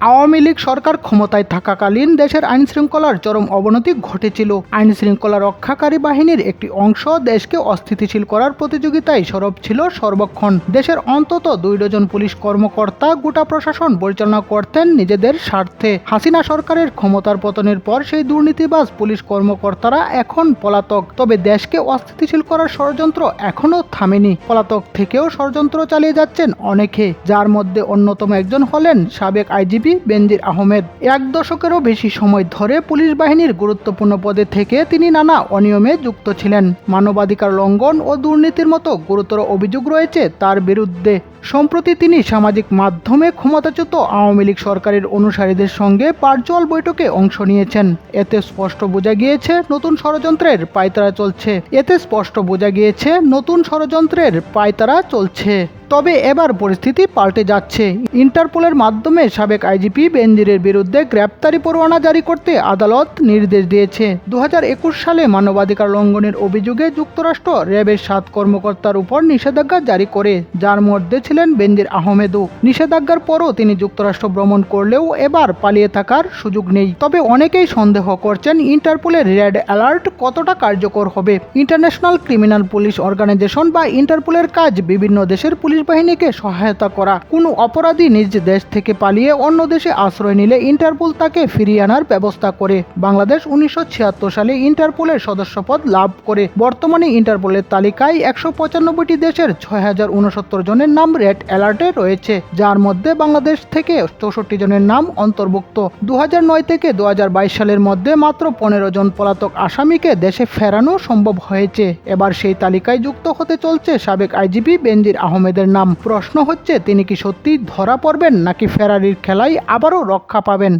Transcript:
আওয়ামী লীগ সরকার ক্ষমতায় থাকাকালীন দেশের আইন শৃঙ্খলার চরম অবনতি ঘটেছিল। আইন শৃঙ্খলা রক্ষাকারী বাহিনীর একটি অংশ দেশকে অস্থিতিশীল করার প্রতিযোগিতায় সরব ছিল সর্বক্ষণ। দেশের অন্তত দুই ডজন পুলিশ কর্মকর্তা গোটা প্রশাসন পরিচালনা করতেন নিজেদের স্বার্থে। হাসিনা সরকারের ক্ষমতার পতনের পর সেই দুর্নীতিবাজ পুলিশ কর্মকর্তারা এখন পলাতক। তবে দেশকে অস্থিতিশীল করার ষড়যন্ত্র এখনও থামেনি। পলাতক থেকেও ষড়যন্ত্র চালিয়ে যাচ্ছেন অনেকে, যার মধ্যে অন্যতম একজন হলেন সাবেক আইজিপি বেনজির আহমেদ। এক দশকেরও বেশি সময় ধরে পুলিশ বাহিনীর গুরুত্বপূর্ণ পদে থেকে তিনি নানা অনিয়মে যুক্ত ছিলেন। মানবাধিকার লঙ্ঘন ও দুর্নীতির মতো গুরুতর অভিযোগ রয়েছে তার বিরুদ্ধে। সম্প্রতি তিনি সামাজিক মাধ্যমে ক্ষমতাচ্যুত আওয়ামী লীগ সরকারের অনুসারীদের সঙ্গে ভার্চুয়াল বৈঠকে অংশ নিয়েছেন। এতে স্পষ্ট বোঝা গিয়েছে, নতুন ষড়যন্ত্রের পায়তারা চলছে। এতে স্পষ্ট বোঝা গিয়েছে, নতুন ষড়যন্ত্রের পায়তারা চলছে। তবে এবার পরিস্থিতি পাল্টে যাচ্ছে। ইন্টারপোলের মাধ্যমে সাবেক আইজিপি বেনজিরের বিরুদ্ধে গ্রেপ্তারি পরোয়ানা জারি করতে আদালত নির্দেশ দিয়েছে। দুহাজার একুশ সালে মানবাধিকার লঙ্ঘনের অভিযোগে যুক্তরাষ্ট্র র্যাবের সাত কর্মকর্তার উপর নিষেধাজ্ঞা জারি করে, যার মধ্যে ছিলেন বেনজির আহমেদও। নিষেধাজ্ঞার পরও তিনি যুক্তরাষ্ট্র ভ্রমণ করলেও এবার পালিয়ে থাকার সুযোগ নেই। তবে অনেকেই সন্দেহ করছেন ইন্টারপোলের রেড অ্যালার্ট কতটা কার্যকর হবে। ইন্টারন্যাশনাল ক্রিমিনাল পুলিশ অর্গানাইজেশন বা ইন্টারপোলের কাজ বিভিন্ন দেশের পুলিশ বাহিনীকে সহায়তা করা। কোনো অপরাধী নিজ দেশ থেকে পালিয়ে অন্য দেশে আশ্রয় নিলে ইন্টারপোল তাকে ফিরিয়ে আনার ব্যবস্থা করে। বাংলাদেশ উনিশশো ছিয়াত্তর সালে ইন্টারপোলের সদস্যপদ লাভ করে। বর্তমানে ইন্টারপোলের তালিকায় একশো পঁচানব্বইটি দেশের ছয় হাজার উনসত্তর জনের নাম রেড অ্যালার্টে রয়েছে, যার মধ্যে বাংলাদেশ থেকে চৌষট্টি জনের নাম অন্তর্ভুক্ত। দু থেকে দু হাজার বাইশ সালের মধ্যে মাত্র পনেরো জন পলাতক আসামিকে দেশে ফেরানো সম্ভব হয়েছে। এবার সেই তালিকায় যুক্ত হতে চলছে সাবেক আইজিপি বেনজির আহমেদের নাম প্রশ্ন হচ্ছে তিনি কি সত্যি ধরা পড়বেন নাকি ফেরারির খেলায় আবারও রক্ষা পাবেন?